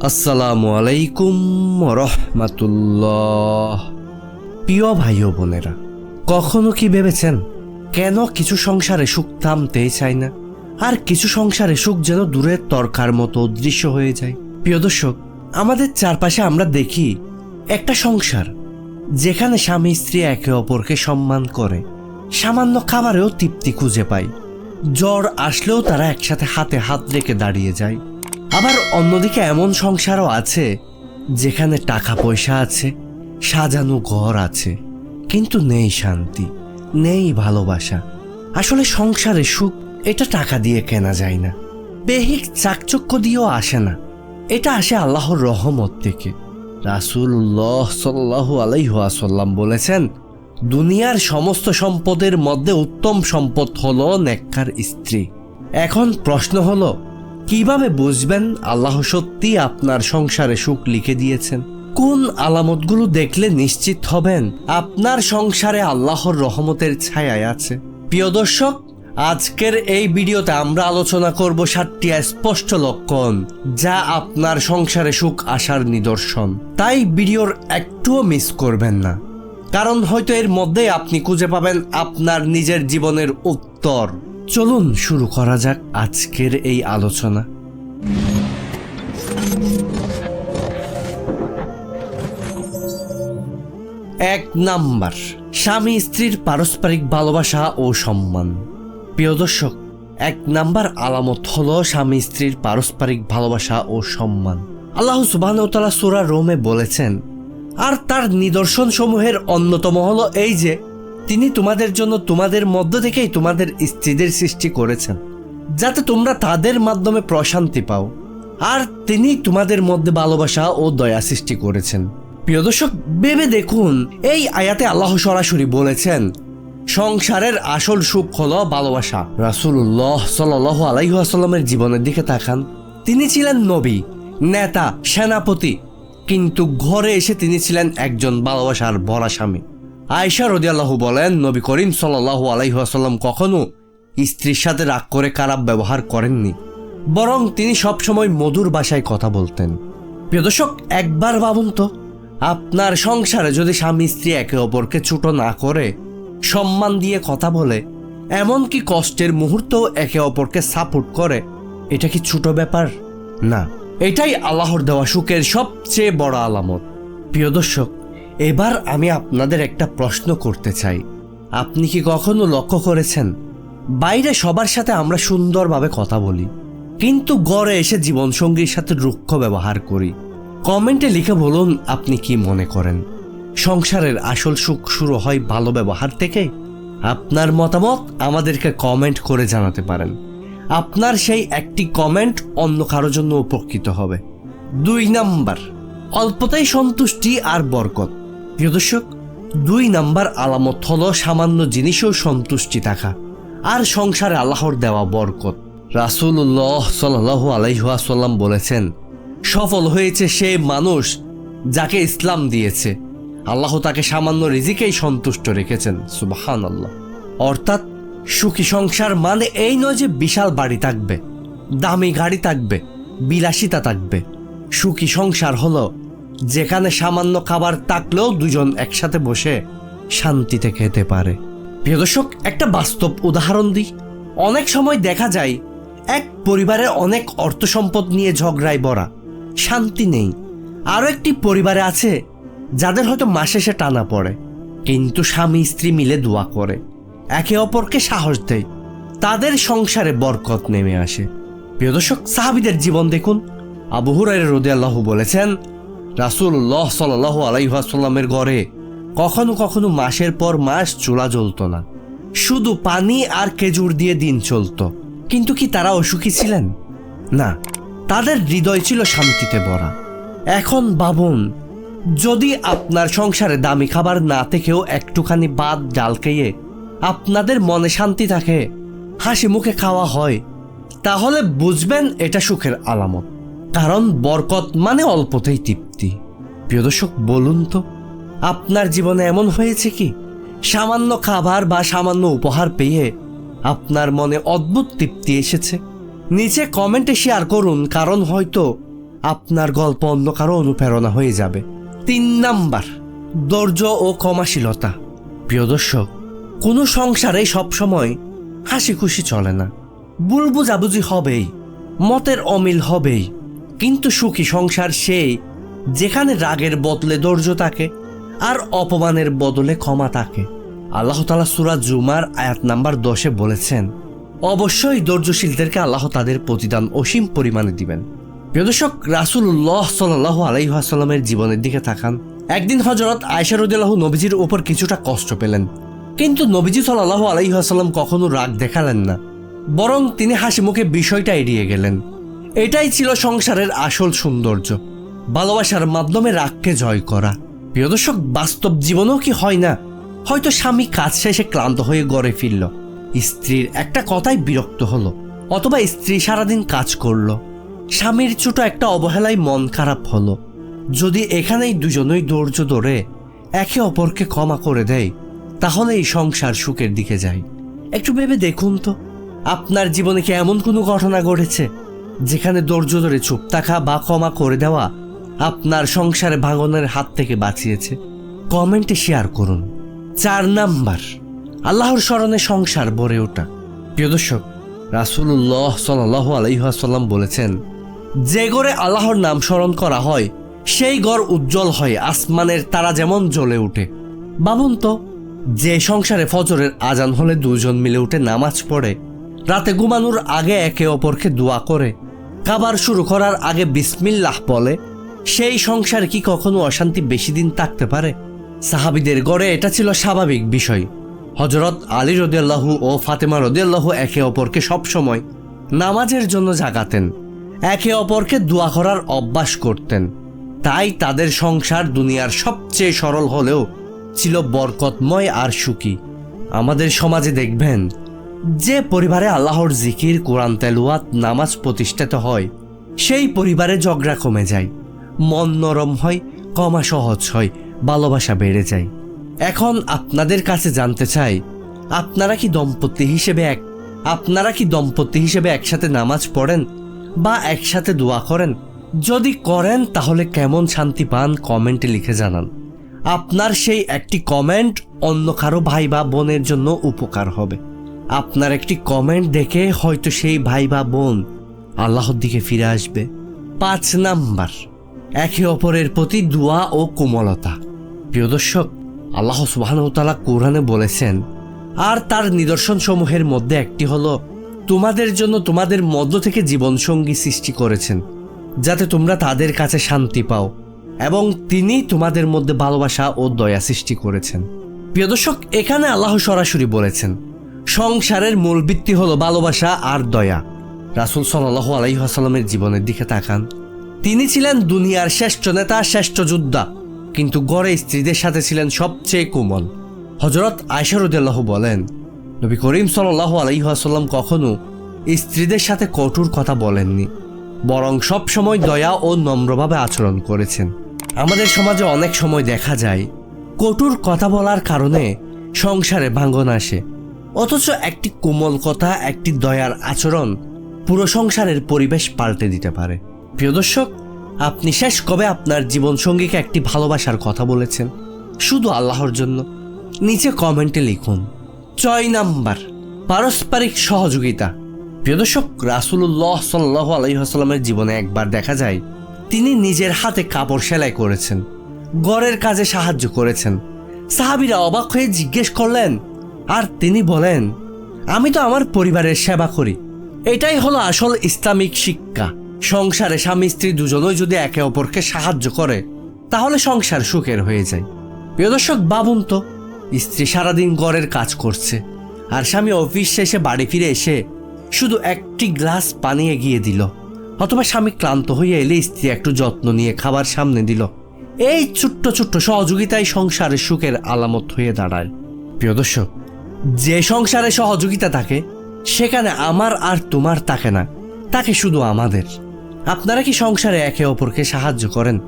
আসসালামু আলাইকুম রহমাতুল্লাহ প্রিয় ভাই ও বোনেরা কখনো কি ভেবেছেন কেন কিছু সংসারে সুখ থামতেই চায় না? আর কিছু সংসারে সুখ যেন দূরের তরকার মতো অদৃশ্য হয়ে যায়? প্রিয় দর্শক আমাদের চারপাশে আমরা দেখি একটা সংসার যেখানে স্বামী স্ত্রী একে অপরকে সম্মান করে। সামান্য খাবারেও তৃপ্তি খুঁজে পায়। জ্বর আসলেও তারা একসাথে হাতে হাত রেখে দাঁড়িয়ে যায়। আবার অন্যদিকে এমন সংসারও আছে, যেখানে টাকা পয়সা আছে, সাজানো ঘর আছে, কিন্তু নেই শান্তি, নেই ভালোবাসা। আসলে সংসারে সুখ, এটা টাকা দিয়ে কেনা যায় না। বেহিক চাকচক্য দিয়েও আসে না। এটা আসে আল্লাহর রহমত থেকে। রাসূলুল্লাহ সাল্লাহ আলাইহাসাল্লাম বলেছেন দুনিয়ার সমস্ত সম্পদের মধ্যে উত্তম সম্পদ হল নেককার স্ত্রী। এখন প্রশ্ন হল, কীভাবে বুঝবেন আল্লাহ সত্যি আপনার সংসারে সুখ লিখে দিয়েছেন? কোন আলামতগুলো দেখলে নিশ্চিত হবেন আপনার সংসারে আল্লাহর রহমতের ছায়ায় আছে? প্রিয় দর্শক, আজকের এই ভিডিওতে আমরা আলোচনা করব সাতটি স্পষ্ট লক্ষণ যা আপনার সংসারে সুখ আসার নিদর্শন। তাই ভিডিওর একটুও মিস করবেন না। কারণ হয়তো এর মধ্যেই আপনি খুঁজে পাবেন আপনার নিজের জীবনের উত্তর। চলুন শুরু করা যাক আজকের এই আলোচনা। এক নাম্বার, স্বামী স্ত্রীর পারস্পরিক ভালোবাসা ও সম্মান। প্রিয় দর্শক, এক নাম্বার আলামত হল স্বামী স্ত্রীর পারস্পরিক ভালোবাসা ও সম্মান। আল্লাহ সুবাহ সুরা রোমে বলেছেন আর তার নিদর্শন সমূহের অন্যতম হলো এই যে, তিনি তোমাদের জন্য তোমাদের মধ্য থেকেই তোমাদের স্ত্রীদের সৃষ্টি করেছেন, যাতে তোমরা তাদের মাধ্যমে প্রশান্তি পাও। আর তিনি তোমাদের মধ্যে ভালোবাসা ও দয়া সৃষ্টি করেছেন। প্রিয় দর্শক, ভেবে দেখুন, এই আয়াতে আল্লাহ সরাসরি বলেছেন, সংসারের আসল সুখ হল ভালোবাসা। রাসূলুল্লাহ সাল্লাহ আলাইহাসাল্লামের জীবনের দিকে তাকান। তিনি ছিলেন নবী, নেতা, সেনাপতি কিন্তু ঘরে এসে তিনি ছিলেন একজন ভালোবাসার ভরা স্বামী। আয়সা রদিয়াল্লাহু বলেন, নবী করিম সাল্লাহ আলাইহাসাল্লাম কখনো স্ত্রীর সাথে রাগ করে খারাপ ব্যবহার করেননি, বরং তিনি সবসময় মধুর ভাষায় কথা বলতেন। প্রিয় দর্শক, একবার ভাবুন তো, আপনার সংসারে যদি স্বামী স্ত্রী একে অপরকে ছোট না করে সম্মান দিয়ে কথা বলে এমনকি কষ্টের মুহূর্তেও একে অপরকে সাপোর্ট করে? এটা কি ছোট ব্যাপার? না। এটাই আল্লাহর দেওয়া সুখের সবচেয়ে বড় আলামত। প্রিয় দর্শক, এবার আমি আপনাদের একটা প্রশ্ন করতে চাই। আপনি কি কখনো লক্ষ্য করেছেন, বাইরে সবার সাথে আমরা সুন্দরভাবে কথা বলি, কিন্তু গড়ে এসে জীবনসঙ্গীর সাথে রুক্ষ ব্যবহার করি? কমেন্টে লিখে বলুন আপনি কি মনে করেন? সংসারের আসল সুখ শুরু হয় ভালো ব্যবহার থেকে? আপনার মতামত আমাদেরকে কমেন্ট করে জানাতে পারেন। আপনার সেই একটি কমেন্ট অন্য কারোর জন্য উপকৃত হবে। দুই নাম্বার, অল্পতাই সন্তুষ্টি আর বরকত। প্রিয় দর্শক, দুই নাম্বার আলামত হলো সামান্য জিনিসেও সন্তুষ্টি থাকা আর সংসারে আল্লাহর দেওয়া বরকত। রাসূলুল্লাহ সাল্লাহ আলাইহাসাল্লাম বলেছেন, সফল হয়েছে সে মানুষ যাকে ইসলাম দিয়েছে। আল্লাহ তাকে সামান্য রিজিকেই সন্তুষ্ট রেখেছেন সুবাহান আল্লাহ অর্থাৎ সুখী সংসার মানে এই নয় যে বিশাল বাড়ি থাকবে, দামি গাড়ি থাকবে, বিলাসিতা থাকবে। সুখী সংসার হলো যেখানে সামান্য খাবার থাকলেও দুজন একসাথে বসে শান্তিতে খেতে পারে। প্রিয় দর্শক, একটা বাস্তব উদাহরণ দিই। অনেক সময় দেখা যায় এক পরিবারে অনেক অর্থ সম্পদ নিয়ে ঝগড়ায় ভরা, শান্তি নেই। আরও একটি পরিবারে আছে যাদের হয়তো মাসে সে টানা পড়ে, কিন্তু স্বামী স্ত্রী মিলে দোয়া করে। একে অপরকে সাহস দেয়। তাদের সংসারে বরকত নেমে আসে। প্রিয় দর্শক, সাহাবিদের জীবন দেখুন। আবু হুরাইর রদি আল্লাহ বলেছেন, রাসূলুল্লাহ সাল্লাহ আলাইহাসাল্লামের ঘরে কখনো কখনো মাসের পর মাস চুলা জ্বলতো না। শুধু পানি আর খেজুর দিয়ে দিন চলতো। কিন্তু কি তারা অসুখী ছিলেন? না, তাদের হৃদয় ছিল শান্তিতে ভরা। এখন ভাবুন, যদি আপনার সংসারে দামি খাবার না থেকেও একটুখানি বাদ ডাল খেয়ে আপনাদের মনে শান্তি থাকে, হাসি মুখে খাওয়া হয়, তাহলে বুঝবেন এটা সুখের আলামত। কারণ বরকত মানে অল্পতেই তৃপ্তি। প্রিয় দর্শক, বলুন তো, আপনার জীবনে এমন হয়েছে কি? সামান্য খাবার বা সামান্য উপহার পেয়ে আপনার মনে অদ্ভুত তৃপ্তি এসেছে? নিচে কমেন্টে শেয়ার করুন, কারণ হয়তো আপনার গল্প অন্য কারও অনুপ্রেরণা হয়ে যাবে। তিন নাম্বার, ধৈর্য ও ক্ষমাশীলতা। প্রিয় দর্শক কোনো সংসারে সবসময় হাসি খুশি চলে না। ভুল হবেই, মতের অমিল হবেই, কিন্তু সুখী সংসার সেই যেখানে রাগের বদলে ধৈর্য থাকে আর অপমানের বদলে ক্ষমা থাকে। আল্লাহ তালা সুরা জুমার আয়াত নাম্বার দশে বলেছেন, অবশ্যই ধৈর্যশীলদেরকে আল্লাহ তাদের প্রতিদান অসীম পরিমাণে দিবেন। প্রিয় দর্শক রাসুল্লাহ সাল্লাহ আলাইহাসাল্লামের জীবনের দিকে তাকান। একদিন হজরত আয়সারুদ্দাহ নবীজির উপর কিছুটা কষ্ট পেলেন। কিন্তু নবীজি সাল্লাহ আলাইহাসাল্লাম কখনো রাগ দেখালেন না, বরং তিনি হাসি মুখে বিষয়টা এড়িয়ে গেলেন। এটাই ছিল সংসারের আসল সৌন্দর্য, ভালোবাসার মাধ্যমে রাগকে জয় করা। প্রিয় দর্শক, বাস্তব জীবনেও কি হয় না? হয়তো স্বামী কাজ শেষে ক্লান্ত হয়ে গড়ে ফিরল। স্ত্রীর একটা কথাই বিরক্ত হলো, অথবা স্ত্রী সারাদিন কাজ করল। স্বামীর ছোট একটা অবহেলায় মন খারাপ হলো। যদি এখানেই দুজনেই ধৈর্য ধরে একে অপরকে ক্ষমা করে দেয় তাহলে এই সংসার সুখের দিকে যায়। একটু ভেবে দেখুন তো, আপনার জীবনে কি এমন কোনো ঘটনা ঘটেছে, যেখানে ধৈর্য ধরে চুপ থাকা বা ক্ষমা করে দেওয়া আপনার সংসারে ভাঙনের হাত থেকে বাঁচিয়েছে? কমেন্টে শেয়ার করুন। চার নাম্বার, আল্লাহর স্মরণে সংসার ভরে ওঠা। প্রিয় দর্শক রাসুল্লাহ সাল আলাইহাসাল্লাম বলেছেন, যে গড়ে আল্লাহর নাম স্মরণ করা হয়, সেই গড় উজ্জ্বল হয়, আসমানের তারা যেমন জ্বলে ওঠে। ভাবুন তো যে সংসারে ফজরের আজান হলে দুজন মিলে উঠে নামাজ পড়ে, রাতে ঘুমানোর আগে একে অপরকে দোয়া করে, খাবার শুরু করার আগে বিসমিল্লাহ বলে, সেই সংসার কি কখনো অশান্তি বেশি দিন থাকতে পারে? সাহাবিদের গড়ে এটা ছিল স্বাভাবিক বিষয়। হজরত আলী রদিয়াল্লাহু ও ফাতেমা রদিয়াল্লাহু একে অপরকে সবসময় নামাজের জন্য জাগাতেন, একে অপরকে দোয়া করার অভ্যাস করতেন। তাই তাদের সংসার দুনিয়ার সবচেয়ে সরল হলেও ছিল বরকতময় আর সুখী। আমাদের সমাজে দেখবেন, যে পরিবারে আল্লাহর জিকির, কোরআন তেলুয়াত নামাজ প্রতিষ্ঠিত হয়, সেই পরিবারে ঝগড়া কমে যায়, মন নরম হয় কমা সহজ হয়, ভালোবাসা বেড়ে যায়। এখন আপনাদের কাছে জানতে চাই, আপনারা কি দম্পতি হিসেবে এক, আপনারা কি দম্পতি হিসেবে একসাথে নামাজ পড়েন বা একসাথে দোয়া করেন? যদি করেন, তাহলে কেমন শান্তি পান? কমেন্টে লিখে জানান। আপনার সেই একটি কমেন্ট অন্য কারও ভাই বা বোনের জন্য উপকার হবে। আপনার একটি কমেন্ট দেখে হয়তো সেই ভাই বা বোন আল্লাহর দিকে ফিরে আসবে। পাঁচ নাম্বার, একে অপরের প্রতি দোয়া ও কোমলতা। প্রিয় দর্শক, আল্লাহ সুবাহানুতালা কোরআনে বলেছেন, আর তার নিদর্শন সমূহের মধ্যে একটি হলো, তোমাদের জন্য তোমাদের মধ্য থেকে জীবনসঙ্গী সৃষ্টি করেছেন, যাতে তোমরা তাদের কাছে শান্তি পাও। এবং তিনি তোমাদের মধ্যে ভালোবাসা ও দয়া সৃষ্টি করেছেন। প্রিয় দর্শক, এখানে আল্লাহ সরাসরি বলেছেন, সংসারের মূল ভিত্তি হলো ভালোবাসা আর দয়া। রাসুল সাল্লাহ আলাইহাসাল্লামের জীবনের দিকে তাকান। তিনি ছিলেন দুনিয়ার শ্রেষ্ঠ নেতা, শ্রেষ্ঠ যোদ্ধা, কিন্তু গড়ে স্ত্রীদের সাথে ছিলেন সবচেয়ে কোমল। হজরত আয়সারুদ্দাল্লাহ বলেন, নবী করিম সাল্লাহ আলাইহাসাল্লাম কখনো স্ত্রীদের সাথে কঠোর কথা বলেননি, বরং সব সময় দয়া ও নম্রভাবে আচরণ করেছেন। আমাদের সমাজে অনেক সময় দেখা যায় কঠোর কথা বলার কারণে সংসারে ভাঙ্গন আসে। অথচ একটি কোমল কথা, একটি দয়ার আচরণ পুরো সংসারের পরিবেশ পাল্টে দিতে পারে। প্রিয় দর্শক, আপনি শেষ কবে আপনার জীবনসঙ্গীকে একটি ভালোবাসার কথা বলেছেন? শুধু আল্লাহর জন্য? নিচে কমেন্টে লিখুন। ছয় নাম্বার, পারস্পরিক সহযোগিতা। প্রিয় দর্শক রাসুল্লাহ সাল্লাহ আলহিহাস্লামের জীবনে একবার দেখা যায় তিনি নিজের হাতে কাপড় সেলাই করেছেন, গড়ের কাজে সাহায্য করেছেন। সাহাবিরা অবাক হয়ে জিজ্ঞেস করলেন, আর তিনি বলেন, আমি তো আমার পরিবারের সেবা করি। এটাই হলো আসল ইসলামিক শিক্ষা। সংসারে স্বামী স্ত্রী দুজনই যদি একে অপরকে সাহায্য করে, তাহলে সংসার সুখের হয়ে যায়। প্রিয় দর্শক, ভাবুন তো, স্ত্রী সারাদিন গড়ের কাজ করছে, আর স্বামী অফিস শেষে বাড়ি ফিরে এসে শুধু একটি গ্লাস পানি এগিয়ে দিল। অথবা স্বামী ক্লান্ত হইয়া এলে স্ত্রী একটু যত্ন নিয়ে খাবার সামনে দিল। এই ছোট্ট ছোট্ট সহযোগিতাই সংসারের সুখের আলামত হয়ে দাঁড়ায়। প্রিয় দর্শক, যে সংসারে সহযোগিতা থাকে, সেখানে আমার আর তোমার থাকে না, তাকে শুধু আমাদের। আপনারা কি সংসারে একে অপরকে সাহায্য করেন?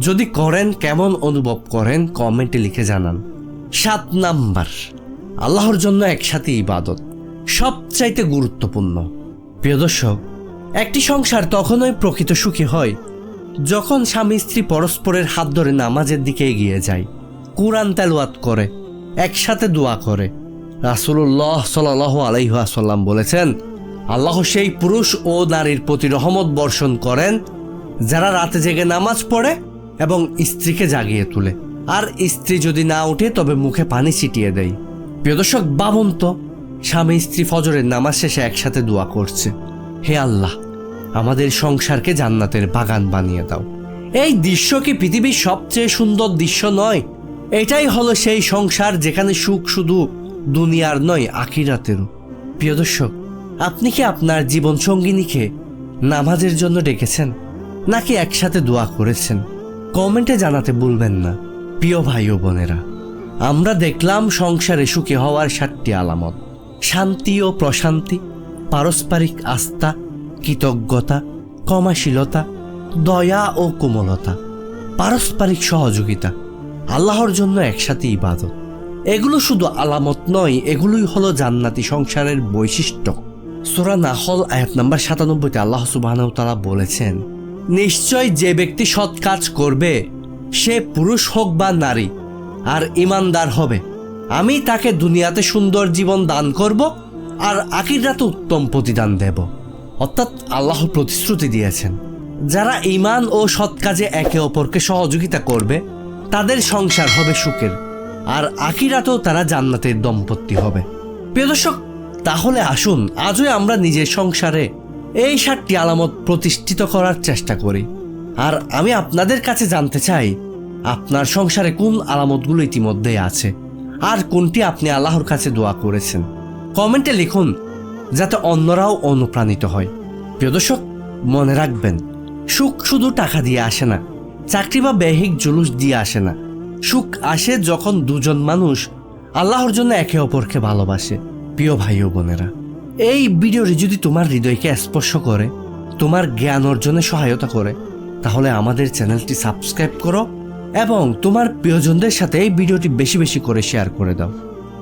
যদি করেন, কেমন অনুভব করেন, কমেন্টে লিখে জানান। সাত নাম্বার, আল্লাহর জন্য একসাথে ইবাদত সবচাইতে গুরুত্বপূর্ণ। প্রিয় দর্শক একটি সংসার তখনই প্রকৃত সুখী হয়, যখন স্বামী স্ত্রী পরস্পরের হাত ধরে নামাজের দিকে এগিয়ে যায়, কোরআন তেলাওয়াত করে, একসাথে দোয়া করে। রাসূলুল্লাহ সাল্লাহ আলাইহাসাল্লাম বলেছেন, আল্লাহ সেই পুরুষ ও নারীর প্রতি রহমত বর্ষণ করেন, যারা রাতে জেগে নামাজ পড়ে এবং স্ত্রীকে জাগিয়ে তোলে। আর স্ত্রী যদি না ওঠে তবে মুখে পানি ছিটিয়ে দেয়। প্রিয় দর্শক বাবন স্বামী স্ত্রী ফজরের নামাজ শেষে একসাথে দোয়া করছে। হে আল্লাহ, আমাদের সংসারকে জান্নাতের বাগান বানিয়ে দাও। এই দৃশ্য কি পৃথিবীর সবচেয়ে সুন্দর দৃশ্য নয়? এটাই হলো সেই সংসার যেখানে সুখ শুধু দুনিয়ার নয়, আখিরাতেরও। প্রিয় দর্শক, আপনি কি আপনার জীবন সঙ্গিনীকে নামাজের জন্য ডেকেছেন, নাকি একসাথে দোয়া করেছেন? কমেন্টে জানাতে ভুলবেন না, প্রিয় ভাই ও বোনেরা। আমরা দেখলাম সংসারে সুখী হওয়ার সাতটি আলামত, শান্তি ও প্রশান্তি। পারস্পরিক আস্থা, কৃতজ্ঞতা, ক্ষমাশীলতা, দয়া ও কোমলতা, পারস্পরিক সহযোগিতা, আল্লাহর জন্য একসাথে ইবাদত। এগুলো শুধু আলামত নয়, এগুলোই হলো জান্নাতি সংসারের বৈশিষ্ট্য। সোরা নাহল, আয়াত নাম্বার সাতানব্বইতে আল্লাহ সুবাহ তারা বলেছেন, নিশ্চয় যে ব্যক্তি সৎ কাজ করবে, সে পুরুষ হোক বা নারী, আর ইমানদার হবে। আমি তাকে দুনিয়াতে সুন্দর জীবন দান করব আর আকিরাতে উত্তম প্রতিদান দেব। অর্থাৎ আল্লাহ প্রতিশ্রুতি দিয়েছেন। যারা ইমান ও সৎ কাজে একে অপরকে সহযোগিতা করবে, তাদের সংসার হবে সুখের, আর আকিরাতেও তারা জান্নাতের দম্পতি হবে। প্রিয় দর্শক, তাহলে আসুন, আজও আমরা নিজের সংসারে এই সাতটি আলামত প্রতিষ্ঠিত করার চেষ্টা করি। আর আমি আপনাদের কাছে জানতে চাই, আপনার সংসারে কোন আলামতগুলো ইতিমধ্যেই আছে? আর কোনটি আপনি আল্লাহর কাছে দোয়া করেছেন? কমেন্টে লিখুন, যাতে অন্যরাও অনুপ্রাণিত হয়। প্রিয় দর্শক, মনে রাখবেন, সুখ শুধু টাকা দিয়ে আসে না, চাকরি বা ব্যহিক জুলুস দিয়ে আসে না। সুখ আসে যখন দুজন মানুষ আল্লাহর জন্য একে অপরকে ভালোবাসে। প্রিয় ভাই ও বোনেরা, এই ভিডিওটি যদি তোমার হৃদয়কে স্পর্শ করে, তোমার জ্ঞান অর্জনে সহায়তা করে, তাহলে আমাদের চ্যানেলটি সাবস্ক্রাইব করো এবং তোমার প্রিয়জনদের সাথে এই ভিডিওটি বেশি বেশি করে শেয়ার করে দাও।